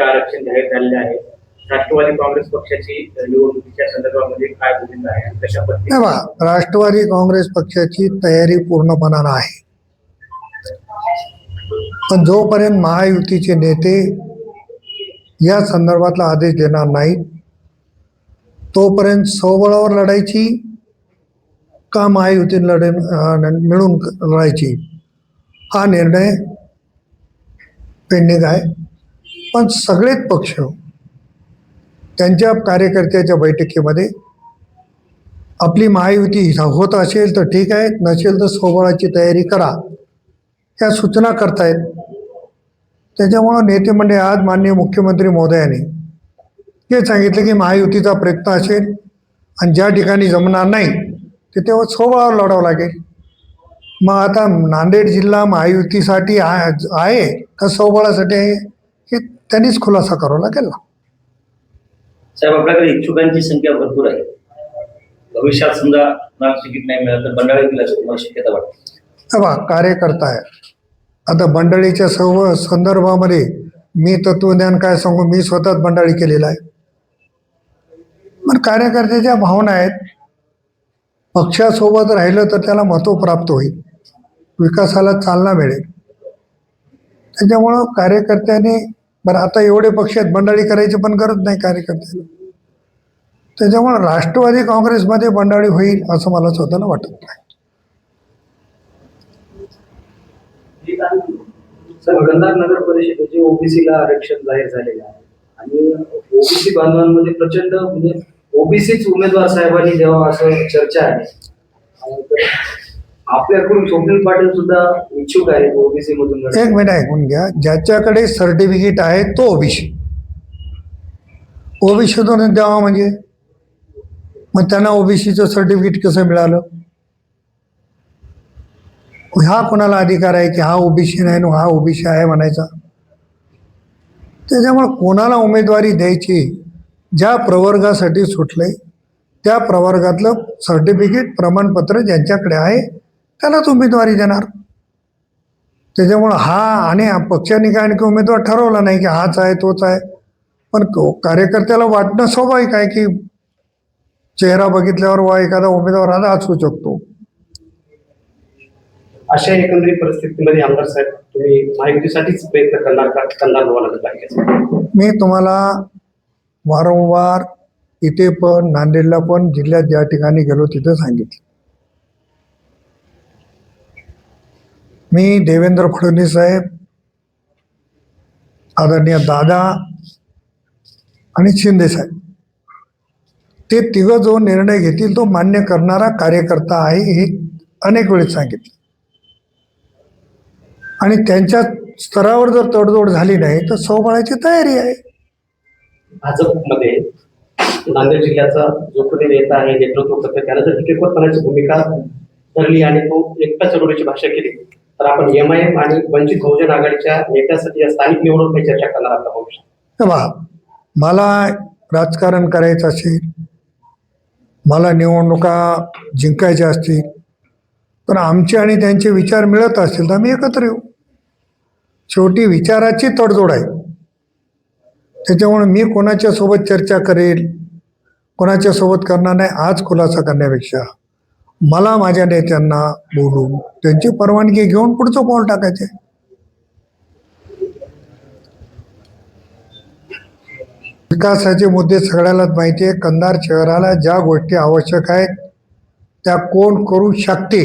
OBC आरक्षण जाहीर झालेले आहे राष्ट्रवादी काँग्रेस पक्षाची निवडणुकीच्या संदर्भामध्ये काय भूमिका आहे कशा पद्धतीने राष्ट्रवादी काँग्रेस पक्षाची तयारी पूर्णपणानं आहे. पण जोपर्यंत महायुतीचे नेते या संदर्भातला आदेश देणार नाहीत तोपर्यंत स्वबळावर लढायची का महायुतीने लढे मिळून लढायची हा निर्णय पेंडिंग आहे. पण सगळेच पक्ष त्यांच्या कार्यकर्त्याच्या बैठकीमध्ये आपली महायुती होत असेल तर ठीक आहे नसेल तर सोबळाची तयारी करा. या सूचना करतायत. त्याच्यामुळं नेते म्हणजे आज माननीय मुख्यमंत्री महोदयाने हे सांगितलं की महायुतीचा प्रयत्न असेल आणि ज्या ठिकाणी जमणार नाही तिथे सोबळावर लढावं लागेल. मग आता नांदेड जिल्हा महायुतीसाठी आहे आहे का सोबळासाठी आहे? हे त्यांनीच खुलासा करावा लागेल ना. साहेब आपल्याकडे इच्छुकांची संख्या भरपूर आहे. भविष्यात समजा तिकीट नाही मिळालं तर बंडाळी दिला तुम्हाला शक्यता वाटते. तेव्हा कार्यकर्ता आहे आता बंडाळीच्या सर्व संदर्भामध्ये मी तत्वज्ञान काय सांगू? मी स्वतःच बंडाळी केलेला आहे. पण कार्यकर्त्याच्या भावना आहेत. पक्षासोबत राहिलं तर त्याला महत्त्व प्राप्त होईल. विकासाला चालना मिळेल. त्याच्यामुळं कार्यकर्त्याने बरं आता एवढे पक्ष आहेत बंडाळी करायची पण गरज नाही कार्यकर्त्याला. त्याच्यामुळं राष्ट्रवादी काँग्रेसमध्ये बंडाळी होईल असं मला स्वतःला वाटत नाही. नगर परिषदेचे ओबीसीला आरक्षण जाहीर झालेले आहे आणि ओबीसी बांधवांमध्ये प्रचंड म्हणजे ओबीसीच उमेदवार साहेबांनी द्यावा असं चर्चा आहे आपल्याकडून स्वप्नील पाटील सुद्धा इच्छुक आहेत ओबीसी मधून एक मिनिट ऐकून घ्या. ज्याच्याकडे सर्टिफिकेट आहे तो ओबीसी. ओबीसीतून द्यावा म्हणजे? मग त्यांना ओबीसीचं सर्टिफिकेट कसं मिळालं? हा कोणाला अधिकार आहे की हा ओबीसी नाही हा ओबीसी आहे म्हणायचा? त्याच्यामुळे कोणाला उमेदवारी द्यायची ज्या प्रवर्गासाठी सुटलंय त्या प्रवर्गातलं सर्टिफिकेट प्रमाणपत्र ज्यांच्याकडे आहे त्यालाच उमेदवारी देणार. त्याच्यामुळं हा आणि पक्षाने काय आणखी उमेदवार ठरवला नाही की हाच आहे तोच आहे. पण कार्यकर्त्याला वाटणं स्वाभाविक आहे की चेहरा बघितल्यावर वा एखादा उमेदवार हा असू शकतो. अशा एकंदरीत परिस्थितीमध्ये आमदार साहेब तुम्ही माहितीसाठीच प्रयत्न करणार का? लागत मी तुम्हाला वारंवार इथे पण नांदेडला पण जिल्ह्यात ज्या ठिकाणी गेलो तिथं सांगितलं. मी देवेंद्र फडणवीस साहेब आदरणीय दादा आणि शिंदे साहेब. ते तिघं जो निर्णय घेतील तो मान्य करणारा कार्यकर्ता आहे हे अनेक वेळेस सांगितलं. आणि त्यांच्या स्तरावर जर तडजोड झाली नाही तर सोबळाची तयारी आहे. भाजपमध्ये नांदेड जिल्ह्याचा जो कोणी नेता आहे नेतृत्व करतो त्याला जर टिकेपणाची भूमिका धरली आणि तो एकटा चढवण्याची भाषा केली तर आपण एम आय एम आणि वंचित बहुजन आघाडीच्या नेत्यासाठी या स्थानिक निवडणूक चर्चा करणार आता भविष्यात मला राजकारण करायचं असेल मला निवडणुका जिंकायच्या असतील पण आमचे आणि त्यांचे विचार मिळत असतील तर आम्ही एकत्र येऊ. शेवटी विचाराची तडजोड आहे. त्याच्यामुळे मी कोणाच्या सोबत चर्चा करेल कोणाच्या सोबत करणार नाही आज खुलासा करण्यापेक्षा. मला माझ्या नेत्यांना बोलून त्यांची परवानगी घेऊन पुढचं पाऊल टाकायचे विकासाचे मुद्दे सगळ्यालाच माहिती आहे. कंधार शहराला ज्या गोष्टी आवश्यक आहेत त्या कोण करू शकते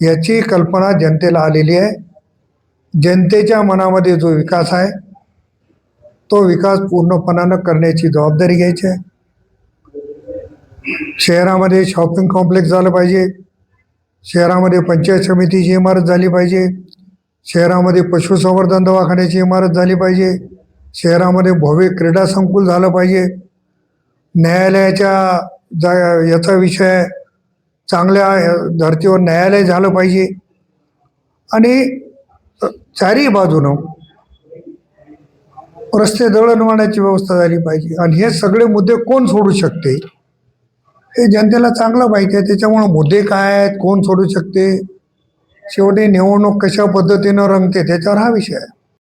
याची कल्पना जनतेला आलेली आहे. जनतेच्या मनामध्ये जो विकास आहे तो विकास पूर्णपणानं करण्याची जबाबदारी घ्यायची आहे. शहरामध्ये शॉपिंग कॉम्प्लेक्स झालं पाहिजे. शहरामध्ये पंचायत समितीची इमारत झाली पाहिजे. शहरामध्ये पशुसंवर्धन दवाखान्याची इमारत झाली पाहिजे. शहरामध्ये भव्य क्रीडा संकुल झालं पाहिजे. न्यायालयाच्या जा याचा विषय चांगल्या धर्तीवर न्यायालय झालं पाहिजे. आणि चारही बाजूनं रस्ते दळणवळणाची व्यवस्था झाली पाहिजे. आणि हे सगळे मुद्दे कोण सोडू शकते? हे जनतेला चांगलं माहिती आहे. त्याच्यामुळं मुद्दे काय आहेत? कोण सोडू शकते? शेवटी निवडणूक कशा पद्धतीनं रंगते? त्याच्यावर हा विषय आहे.